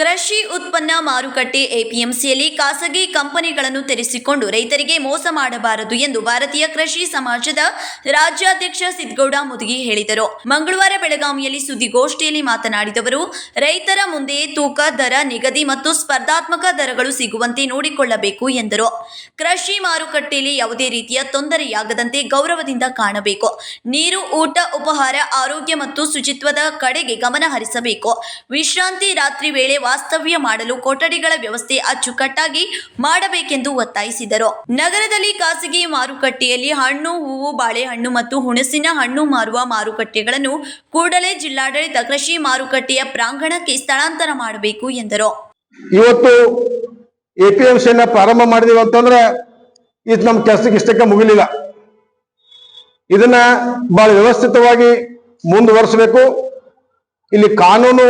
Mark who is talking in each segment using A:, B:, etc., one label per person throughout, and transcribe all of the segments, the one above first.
A: ಕೃಷಿ ಉತ್ಪನ್ನ ಮಾರುಕಟ್ಟೆ ಎಪಿಎಂಸಿಯಲ್ಲಿ ಖಾಸಗಿ ಕಂಪನಿಗಳನ್ನು ತೆರೆಸಿಕೊಂಡು ರೈತರಿಗೆ ಮೋಸ ಮಾಡಬಾರದು ಎಂದು ಭಾರತೀಯ ಕೃಷಿ ಸಮಾಜದ ರಾಜ್ಯಾಧ್ಯಕ್ಷ ಸಿದ್ದಗೌಡ ಮುದುಗಿ ಹೇಳಿದರು. ಮಂಗಳವಾರ ಬೆಳಗಾವಿಯಲ್ಲಿ ಸುದ್ದಿಗೋಷ್ಠಿಯಲ್ಲಿ ಮಾತನಾಡಿದವರು ರೈತರ ಮುಂದೆ ತೂಕ ದರ ನಿಗದಿ ಮತ್ತು ಸ್ಪರ್ಧಾತ್ಮಕ ದರಗಳು ಸಿಗುವಂತೆ ನೋಡಿಕೊಳ್ಳಬೇಕು ಎಂದರು. ಕೃಷಿ ಮಾರುಕಟ್ಟೆಯಲ್ಲಿ ಯಾವುದೇ ರೀತಿಯ ತೊಂದರೆಯಾಗದಂತೆ ಗೌರವದಿಂದ ಕಾಣಬೇಕು. ನೀರು, ಊಟ, ಉಪಹಾರ, ಆರೋಗ್ಯ ಮತ್ತು ಶುಚಿತ್ವದ ಕಡೆಗೆ ಗಮನ ಹರಿಸಬೇಕು. ವಿಶ್ರಾಂತಿ ರಾತ್ರಿ ವೇಳೆ ವಾಸ್ತವ್ಯ ಮಾಡಲು ಕೊಠಡಿಗಳ ವ್ಯವಸ್ಥೆ ಅಚ್ಚುಕಟ್ಟಾಗಿ ಮಾಡಬೇಕೆಂದು ಒತ್ತಾಯಿಸಿದರು. ನಗರದಲ್ಲಿ ಖಾಸಗಿ ಮಾರುಕಟ್ಟೆಯಲ್ಲಿ ಹಣ್ಣು, ಹೂವು, ಬಾಳೆಹಣ್ಣು ಮತ್ತು ಹುಣಸಿನ ಹಣ್ಣು ಮಾರುವ ಮಾರುಕಟ್ಟೆಗಳನ್ನು ಕೂಡಲೇ ಜಿಲ್ಲಾಡಳಿತ ಕೃಷಿ ಮಾರುಕಟ್ಟೆಯ ಪ್ರಾಂಗಣಕ್ಕೆ ಸ್ಥಳಾಂತರ ಮಾಡಬೇಕು ಎಂದರು.
B: ಇವತ್ತು ಎ ಪಿ ಎಂ ಸಿಯನ್ನ ಪ್ರಾರಂಭ ಮಾಡಿದೀವಿ ಅಂತಂದ್ರೆ ಇದು ನಮ್ಮ ಕೆಲಸಕ್ಕೆ ಇಷ್ಟಕ್ಕೆ ಮುಗಿಲಿಲ್ಲ. ಇದನ್ನ ಬಹಳ ವ್ಯವಸ್ಥಿತವಾಗಿ ಮುಂದುವರಿಸಬೇಕು. ಇಲ್ಲಿ ಕಾನೂನು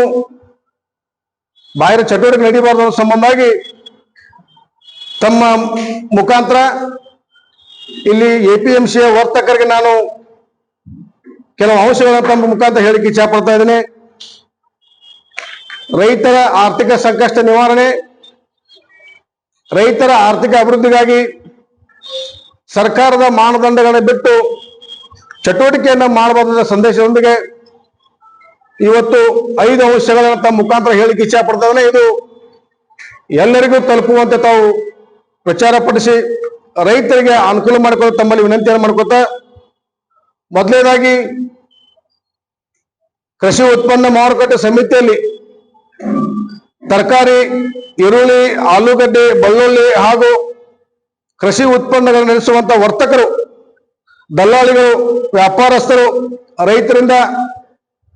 B: ಬಾಹಿರ ಚಟುವಟಿಕೆ ನಡೀಬಾರ್ದು ಸಂಬಂಧವಾಗಿ ತಮ್ಮ ಮುಖಾಂತರ ಇಲ್ಲಿ ಎ ಪಿ ಎಂ ಸಿಯ ವರ್ತಕರಿಗೆ ನಾನು ಕೆಲವು ಅಂಶಗಳನ್ನು ತಮ್ಮ ಮುಖಾಂತರ ಹೇಳಿಕೆ ಇಚ್ಛೆ ಪಡ್ತಾ ಇದ್ದೇನೆ. ರೈತರ ಆರ್ಥಿಕ ಸಂಕಷ್ಟ ನಿವಾರಣೆ, ರೈತರ ಆರ್ಥಿಕ ಅಭಿವೃದ್ಧಿಗಾಗಿ ಸರ್ಕಾರದ ಮಾನದಂಡಗಳನ್ನು ಬಿಟ್ಟು ಚಟುವಟಿಕೆಯನ್ನು ಮಾಡಬಹುದಾದ ಸಂದೇಶದೊಂದಿಗೆ ಇವತ್ತು ಐದು ಅಂಶಗಳನ್ನು ತಮ್ಮ ಮುಖಾಂತರ ಹೇಳಿಕೆ ಇಚ್ಛೆ ಪಡ್ತಾವೆ ಇದು ಎಲ್ಲರಿಗೂ ತಲುಪುವಂತೆ ತಾವು ಪ್ರಚಾರ ಪಡಿಸಿ ರೈತರಿಗೆ ಅನುಕೂಲ ಮಾಡಿಕೊಂಡು ತಮ್ಮಲ್ಲಿ ವಿನಂತಿಯನ್ನು ಮಾಡ್ಕೊತ ಮೊದಲನೇದಾಗಿ ಕೃಷಿ ಉತ್ಪನ್ನ ಮಾರುಕಟ್ಟೆ ಸಮಿತಿಯಲ್ಲಿ ತರಕಾರಿ, ಈರುಳ್ಳಿ, ಆಲೂಗಡ್ಡೆ, ಬೆಳ್ಳುಳ್ಳಿ ಹಾಗೂ ಕೃಷಿ ಉತ್ಪನ್ನಗಳನ್ನು ನಡೆಸುವಂತ ವರ್ತಕರು, ದಲ್ಲಾಳಿಗಳು, ವ್ಯಾಪಾರಸ್ಥರು, ರೈತರಿಂದ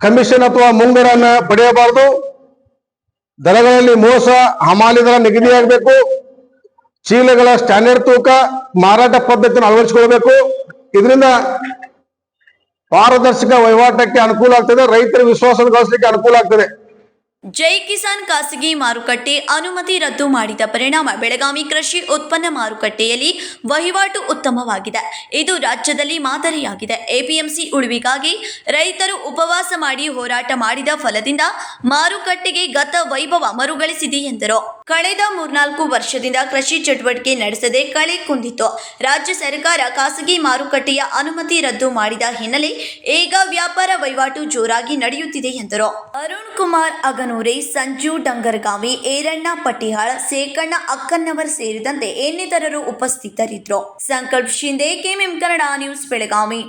B: ಕಮಿಷನ್ ಅಥವಾ ಮುಂಗಡನ್ನ ಪಡೆಯಬಾರದು. ದರಗಳಲ್ಲಿ ಮೋಸ ಹಮಾಲಿ ದರ ನಿಗದಿಯಾಗಬೇಕು ಚೀಲಗಳ ಸ್ಟ್ಯಾಂಡರ್ಡ್ ತೂಕ, ಮಾರಾಟ ಪದ್ಧತಿಯನ್ನು ಅಳವಡಿಸಿಕೊಳ್ಬೇಕು ಇದರಿಂದ ಪಾರದರ್ಶಕ ವಹಿವಾಟಕ್ಕೆ ಅನುಕೂಲ ಆಗ್ತದೆ, ರೈತರ ವಿಶ್ವಾಸ ಗಳಿಸಲಿಕ್ಕೆ ಅನುಕೂಲ ಆಗ್ತದೆ.
A: ಜೈ ಕಿಸಾನ್ ಖಾಸಗಿ ಮಾರುಕಟ್ಟೆ ಅನುಮತಿ ರದ್ದು ಮಾಡಿದ ಪರಿಣಾಮ ಬೆಳಗಾವಿ ಕೃಷಿ ಉತ್ಪನ್ನ ಮಾರುಕಟ್ಟೆಯಲ್ಲಿ ವಹಿವಾಟು ಉತ್ತಮವಾಗಿದೆ. ಇದು ರಾಜ್ಯದಲ್ಲಿ ಮಾದರಿಯಾಗಿದೆ. ಎಪಿಎಂಸಿ ಉಳಿವಿಗಾಗಿ ರೈತರು ಉಪವಾಸ ಮಾಡಿ ಹೋರಾಟ ಮಾಡಿದ ಫಲದಿಂದ ಮಾರುಕಟ್ಟೆಗೆ ಗತ ವೈಭವ ಮರುಗಳಿಸಿದೆ ಎಂದರು. ಕಳೆದ ಮೂರ್ನಾಲ್ಕು ವರ್ಷದಿಂದ ಕೃಷಿ ಚಟುವಟಿಕೆ ನಡೆಸದೆ ಕಳೆ ಕುಂದಿತ್ತು. ರಾಜ್ಯ ಸರ್ಕಾರ ಖಾಸಗಿ ಮಾರುಕಟ್ಟೆಯ ಅನುಮತಿ ರದ್ದು ಮಾಡಿದ ಹಿನ್ನೆಲೆ ಈಗ ವ್ಯಾಪಾರ ವಹಿವಾಟು ಜೋರಾಗಿ ನಡೆಯುತ್ತಿದೆ ಎಂದರು. ಅರುಣ್ ಕುಮಾರ್ ಅಗನೂರೆ, ಸಂಜು ಡಂಗರ್ಗಾವಿ, ಏರಣ್ಣ ಪಟ್ಟಿಹಾಳ, ಸೇಕಣ್ಣ ಅಕ್ಕನ್ನವರ್ ಸೇರಿದಂತೆ ಇನ್ನಿತರರು ಉಪಸ್ಥಿತರಿದ್ದರು. Sankalp Shinde KMM Kannada news, Belagavi.